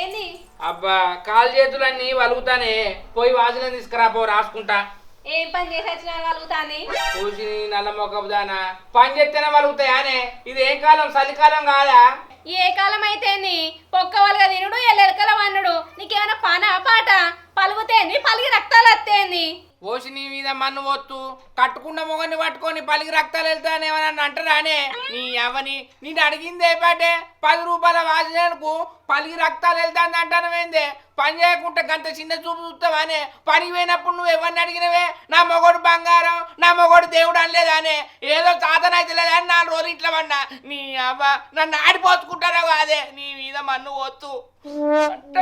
ఏంది? అబ్బా కాలు చేతులన్నీ వలుగుతానే. పోయి వాసన తీసుకురా పో రాసుకుంటా. ఏం పని చేసి వచ్చినా వలుగుతాని నల్ల మొక్కబుదానా పని చేస్తే వలుగుతాయానే? ఇది ఏ కాలం చలికాలం కాదా? ఏ కాలం అయితేంది పొక్క వలగ తినుడు ఎల్లెలకల వన్నుడు. నీకేమైనా పన పాట? పలుగుతే పలిగి రక్తాలు ఓసి నీ మీద మన్ను వత్తు కట్టుకున్న మొగని పట్టుకొని పలికి రక్తాలు వెళ్తానేమని అంటారానే? నీ అవని నేను అడిగింది ఏపాటే పది రూపాయల వాసినకు పలికి రక్తాలు వెళ్తాను అంటానమేందే పని చేయకుంటే గంత చిన్న చూపు చూస్తావానే? పని పోయినప్పుడు నువ్వు ఎవరిని అడిగినవే? నా మొగోడు బంగారం నా మొగోడు దేవుడు అనలేదానే? ఏదో సాధన అయితే లేదని నాలుగు రోజులు ఇట్లా పడినా. నీ అవ్వ నన్ను ఆడిపోతుకుంటారా కాదే? నీ మీద మన్ను పోతు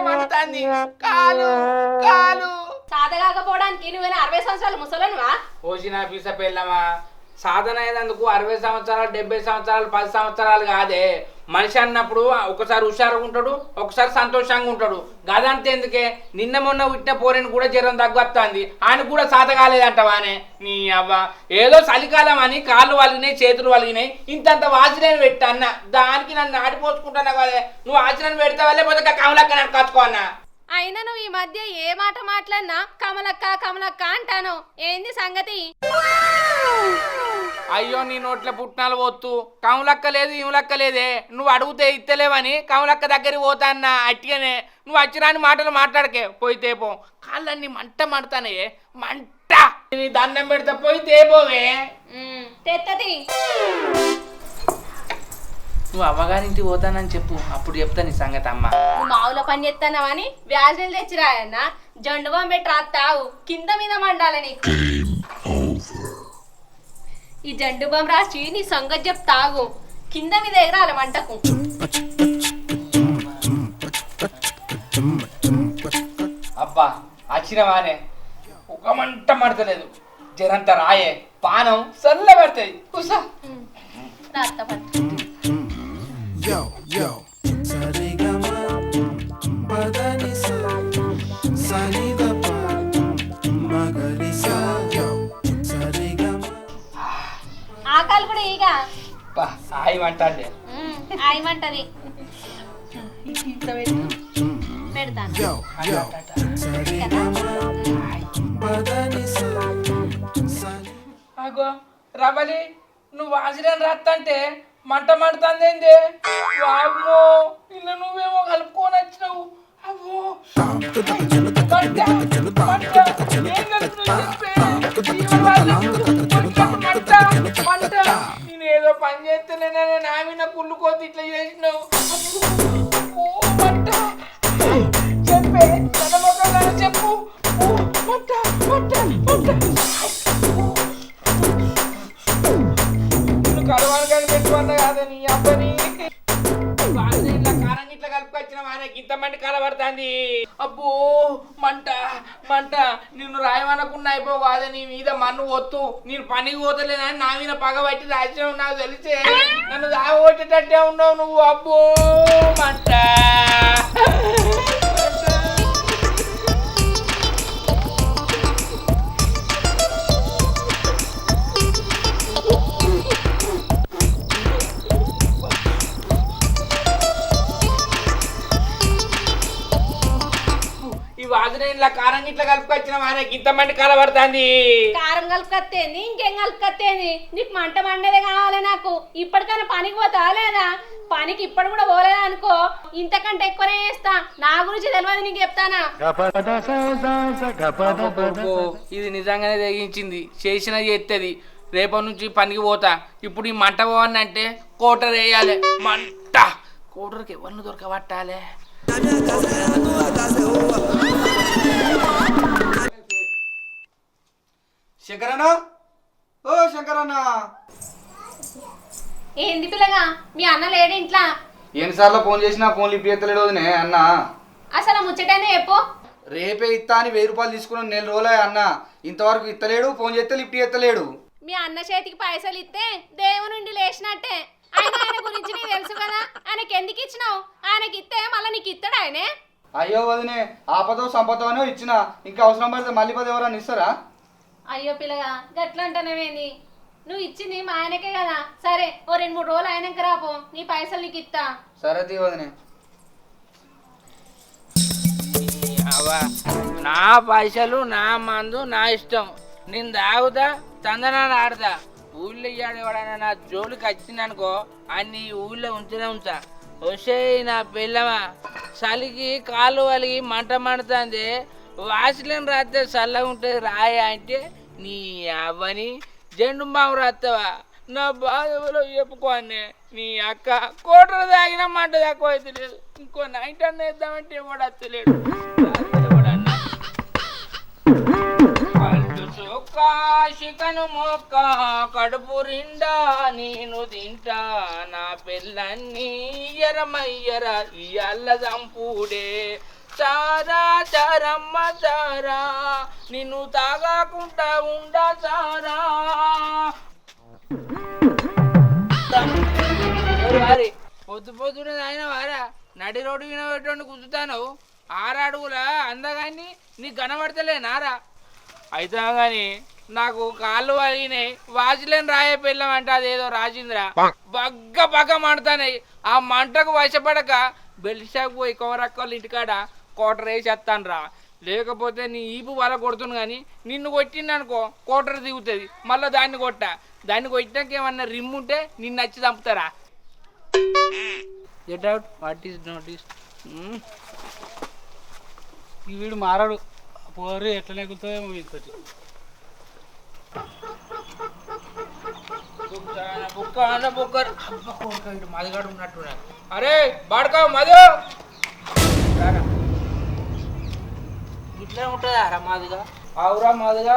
మండుతాంది కాలు కాలు. సాధగాకపోవడానికి నువ్వు నువ్వేనా అరవై సంవత్సరాలు ముసలనువా? పోసిన పీస పెళ్ళమా? సాధన అయ్యేందుకు అరవై సంవత్సరాలు డెబ్బై సంవత్సరాలు పది సంవత్సరాలు కాదే. మనిషి అన్నప్పుడు ఒకసారి హుషారుగా ఉంటాడు ఒకసారి సంతోషంగా ఉంటాడు. గదంతే ఎందుకే? నిన్న మొన్న పుట్టిన పోరేని కూడా జ్వరం తగ్గొస్తుంది ఆయన కూడా సాధగాలేదంట కాలేదంటవానే నీ అవ్వ. ఏదో చలికాలం అని కాళ్ళు వలిగినాయి చేతులు వలిగినాయి. ఇంతంత వాసనని పెట్టా అన్న. దానికి నన్ను ఆడిపోసుకుంటున్నా కదే. నువ్వు ఆచరణ పెడతావా? లేకపోతే కమలక్క నన్ను కచ్చుకో అన్నా. అయినా నువ్వు ఈ మధ్య ఏ మాట మాట్లాడినా కమలక్క కమలక్క అంటాను. ఏంది సంగతి? అయ్యో నీ నోట్ల పుట్నాలు పోతు కమలక్క లేదు ఇములక్క లేదే. నువ్వు అడిగితే ఇత్తలేవని కమలక్క దగ్గరికి పోతాన్నా అట్టిగానే నువ్వు వచ్చిరాని మాటలు మాట్లాడకే. పోయితే పో కాళ్ళన్నీ మంట మండుతానే మంట. నీ దండం పెడితే పోయితే పోవే తెత్తది. నువ్వు అమ్మగారింటికి పోతానని చెప్పు. అప్పుడు చెప్తా నీ సంగతి అమ్మ. నువ్వు మావులో పని చేస్తానవని వ్యాజులు తెచ్చిరాయన్న జండు బాంబు పెట్టి రాస్తావు కింద మీద మండాలి నీకు. ఈ జండు బాంబు రాసి నీ సంగతి చెప్తాగు కింద మీద ఎగరాలి మంటకు. అబ్బా వచ్చినవానే ఒక మంట మడతలేదు. జరంత రాయే పానం చల్ల పడుతుంది Kusa. Yo, yo, Sarigama, Padanisa, Sanidapa, Magarisa, yo, Sarigama. ఆకలి కూడా ఈగ అబ్బా సాయి అంటాండే ఆయమంటది పెడతాను Yo, yo, Sarigama, Padanisa, Sani. అగో రబలి నువ్వు వాసిరని రత్తంటే మంట మండుతుంది ఏంది వామ్మో ఇలా నువ్వేమో కలుపుకొని వచ్చినావు. అవ్వో మంట, మంట, ఏం కలుపుతున్నావు? మంట, నేనేదో పని చేస్తేనే నా మీద కుళ్ళు కోతి ఇట్లా చేసినావు. ఓ మంట. చెప్పే చెప్పు. మంట మంట మంట. కలవాలు కాదు నీ అబ్బని ఇట్లా కారం ఇట్లా కలుపుకొచ్చిన ఆయన ఇంత మంది కలబడుతుంది అబ్బో మంట మంట నిన్ను రాయమనకుండా అయిపో కాదు నీ మీద మన్ను వత్తు నేను పనికి పోతలేనని నా మీద పగ పట్టి రాజ్యం నాకు తెలిసే. నన్ను దాగొట్టేటట్టే ఉన్నావు నువ్వు అబ్బో మంట. ఇట్లా కలుపుకొచ్చిన వారికి ఇంత మంది కలబడుతుంది. కారం కలుపుకత్తేంది ఇంకేం కలుపుకత్తేంది? నీకు మంట మండేదే కావాలి నాకు. ఇప్పటికైనా పనికి పోతా లేదా? పనికి ఇప్పటి కూడా పోలేదా అనుకో? ఇంతకంటే ఎక్కువనే చేస్తా. నా గురించి తెలియదు నీకు చెప్తానా? ఇది నిజంగానే తెగించింది చేసిన చేస్తుంది రేపటి నుంచి పనికి పోతా ఇప్పుడు ఈ మంట పోవని అంటే కోటర్ వేయాలి మంట కోటర్కి ఎవరిని దొరకబట్టాలి శంకరన్న? ఓ శంకరన్న! ఏంది పిల్లగా? మీ అన్న లేడు ఇంట్లో. ఎన్నిసార్లు ఫోన్ చేసినా ఫోన్ లిఫ్ట్ చేస్తలేడు వదినే అన్న. అసలు ఆ ముచ్చటైనా చెప్పు. రేపే ఇత్తా అని వెయ్యి రూపాయలు తీసుకున్న నెల రోజులే అన్న. ఇంతవరకు ఇత్తలేడు ఫోన్ చేస్తే లిఫ్ట్ చేస్తలేడు. మీ అన్న చేతికి పైసలు ఇస్తే దేవుని నుండి లేచినట్టే. ఆయన ఆయన గురించి నీకు తెలుసు కదా? ఆయనకి ఎందుకు ఇచ్చినావు? ఆయనకి ఇస్తే మళ్ళీ నీకు ఇస్తాడు ఆయనే? అయ్యో వదినే ఆపదో సంపదోనో ఇచ్చిన. ఇంకా అవసరం పడితే మళ్ళీ పది ఎవరన్నా ఇస్తారా? అయ్యో పిల్లగా గట్ల అంటానేమేంది నువ్వు ఇచ్చింది మా ఆయనకే కదా. సరే ఓ రెండు మూడు రోజులు అయినాక రాపో నీ పైసలు నీకు ఇస్తా. సరే తీ వదినే. అవ్వా నా పైసలు నా మందు నా ఇష్టం. నేను తాగుతా చందనాన్ని ఆడతా. ఊళ్ళో ఇయ్యాడేవాడన్నా నా జోలికి వచ్చిందనుకో అన్ని ఊళ్ళో ఉంచనే ఉంచా వస్తే నా పిల్లమా చలికి కాలు వలిగి మంట మండుతుంది వాసులను రాస్తే చల్లగా ఉంటుంది రాయ అంటే నీ అవ్వని. జెండు బాము రాస్తావా? నా బాధలో చెప్పుకోనే నీ అక్క కోటర తాగిన మంట తక్కువ అయితే లేదు ఇంకో నైట్ అన్న వేద్దామంటే ఎవడు వస్తలేడు. కాశికను మొక్క కడుపు రిండా నేను తింటా. నా పిల్లన్ని ఎరమయ్యర ఇయ్యల్ల చంపుడే సారా చారమ్మ సారా నిన్ను తాగాకుండా ఉండా సారా వారి పొద్దు పొద్దున ఆయన వారా? నడి రోడ్డు వినబెట్టుకొని కుదుతాను ఆరడుగుల అందగాన్ని నీకు కనబడతలే నారా. అయితే కానీ నాకు కాళ్ళు వలిగినాయి. వాచిలేని రాయే పిల్లం అంటే అదేదో రాజేంద్ర. బగ్గ బగ్గ మండుతాయి ఆ మంటకు వశపడక బెల్ట్ షాప్ పోయి కోరక్కలు ఇంటికాడ కోటర్ వేసేస్తాను రా లేకపోతే నీ ఈపు వల కొడుతుంది కానీ నిన్ను కొట్టిందనుకో కోటర్ దిగుతుంది. మళ్ళీ దాన్ని కొట్ట. దాన్ని కొట్టినాక ఏమన్నా రిమ్ ఉంటే నిన్ను నచ్చి చంపుతారా? Get out what is notice ఈ వీడు మారాడు. పోరు ఎట్లా నెగులుతాయేమో వీటితోటి మదిగాడు ఉన్నట్టున్నాడు. అరే బాడకావు మధు. రారా. ఇట్లే ఉంటుందా రా మాదిగా. అవురా మాదిగా.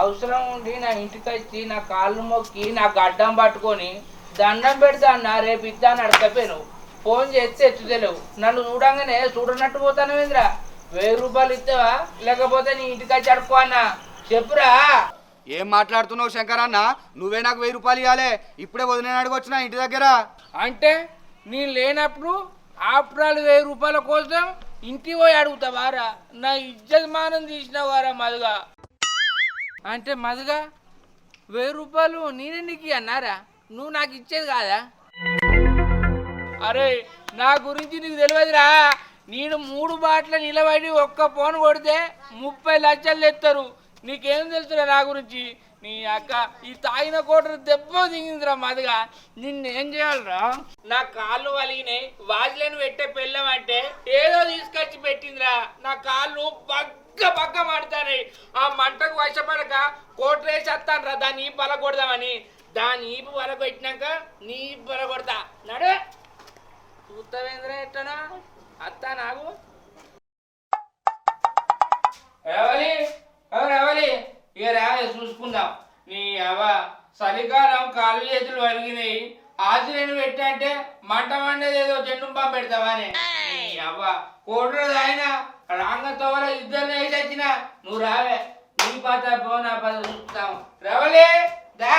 అవసరం ఉండి నా ఇంటికి వచ్చి నా కాళ్ళు మొక్కి నా గడ్డం పట్టుకొని దండం పెడతా అన్న రేపు ఇద్దా అని అడకపోయాను ఫోన్ చేస్తే ఎత్తుతలేవు నన్ను చూడంగానే చూడనట్టు పోతాను ఇంద్ర వెయ్యి రూపాయలు ఇస్తావా? లేకపోతే నీ ఇంటికి వచ్చి అడుక్కో అన్న. చెప్పురా. ఏం మాట్లాడుతున్నావు శంకర్ అన్న? నువ్వే నాకు వెయ్యి రూపాయలు ఇవ్వాలి ఇప్పుడే వదిలిన అడిగొచ్చిన ఇంటి దగ్గర. అంటే నేను లేనప్పుడు ఆప్రాలు వెయ్యి రూపాయల కోసం ఇంటికి పోయి అడుగుతావారా నా ఇజ్జత్ తీసిన తీసినవారా మధుగా? అంటే మధుగా? వెయ్యి రూపాయలు నేనే నీకు అన్నారా నువ్వు నాకు ఇచ్చేది కాదా? అరే నా గురించి నీకు తెలియదురా. నేను మూడు బాట్ల నిలబడి ఒక్క ఫోన్ కొడితే ముప్పై లక్షలు తెస్తారు నీకేం తెలుసురా నా గురించి? నీ అక్క ఈ తాగిన కోటరు దెబ్బ దిగిందిరా మదిగా. నిన్నేం చేయాలరా? నా కాళ్ళు వలిగినాయి. వాజ్లేని పెట్టే పెళ్ళం అంటే ఏదో తీసుకొచ్చి పెట్టిందిరా. నా కాళ్ళు బగ్గ బగ్గ మండుతాయి ఆ మంటకు వశపడక కోటరు వేసి వస్తాను రా దాన్ని ఈ బల కొడదామని దాని ఈపు బల పెట్టినాక నీ ఈపు బల కొడతా నడు. చూస్తావేంద్ర ఎట్టనా? అత్తా నాకు రావే చూసుకుందాం నీ అవ్వ చలికాలం కాలు చేతులు వలిగినాయి ఆశ్రయం పెట్టంటే మంట మండేది ఏదో చెండు పంప పెడతావానే అవ్వ కోటరు ఆయన రాంగ తోర ఇద్దరు వేసి వచ్చిన నువ్వు రావే. నీ పాత పోనా పద చూస్తాం. రవలే? దా.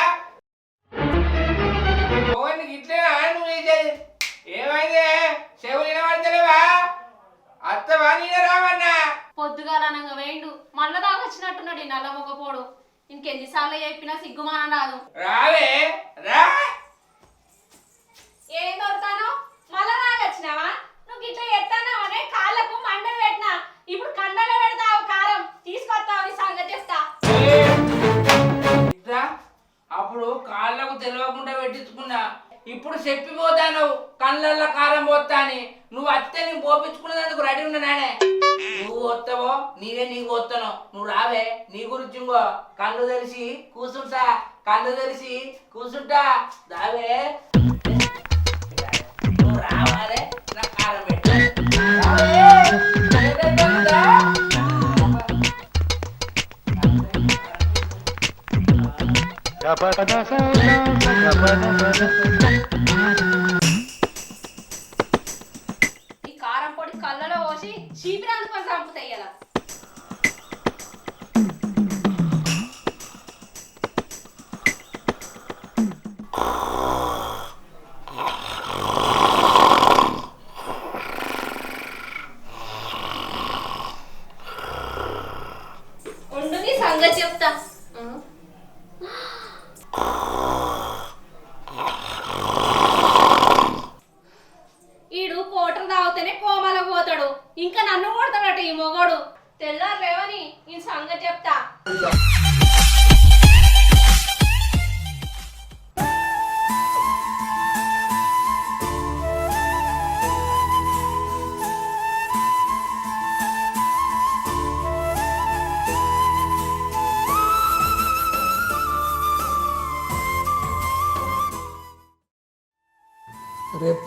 పోవని ఇట్లే నువ్వు వేసేది ఏమైంది? చెవులు వినబడతలేవా? అత్త నేనే రావన్నా? పొద్దుగాల అనగా వేయండు. మళ్ళా దాగొచ్చినట్టున్నాడు ఈ నల్ల మొగపోడు. ఇంకెన్నిసార్లు చెప్పినా సిగ్గుమానం రాదు. రావే రా. ఏం దొరుకుతాను మళ్ళా దాగొచ్చినావా నువ్వు ఇట్లా ఎత్తానావనే కాళ్ళకు మండలు పెట్టినా. ఇప్పుడు కన్నడ పెడతావు కారం. తీసుకొస్తావు నీ సంగతి చేస్తా అప్పుడు కాళ్ళకు తెలియకుండా పెట్టించుకున్నా. ఇప్పుడు చెప్పిపోతాను కళ్ళల్లో కారం పోతా అని నువ్వు అత్తే నేను పోపించుకునేందుకు రెడీ ఉన్నానే నువ్వు వస్తావో నేనే నీకు వస్తాను నువ్వు రావే నీ గురించి ఇంకో కళ్ళు తెరిచి కూర్చుంటా కళ్ళు తెరిచి కూర్చుంటా దావే నువ్వు రావాలే నా కారం పెట్టు రావే. ఏదైతే ఈ కళ్ళలో పోసి చీపిరి పని చంపుతాయి ఇలా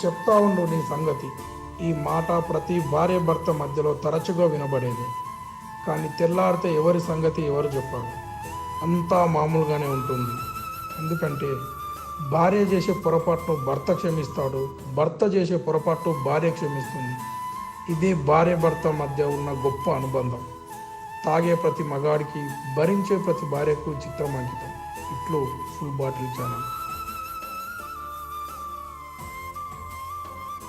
చెప్తా ఉండు నీ సంగతి. ఈ మాట ప్రతి భార్య భర్త మధ్యలో తరచుగా వినబడేది. కానీ తెల్లారితే ఎవరి సంగతి ఎవరు చెప్పారు? అంతా మామూలుగానే ఉంటుంది. ఎందుకంటే భార్య చేసే పొరపాటును భర్త క్షమిస్తాడు భర్త చేసే పొరపాటు భార్య క్షమిస్తుంది. ఇది భార్య భర్త మధ్య ఉన్న గొప్ప అనుబంధం. తాగే ప్రతి మగాడికి భరించే ప్రతి భార్యకు చిత్రం అంకితం ఇట్లు ఫుల్ బాటిల్ ఛానల్.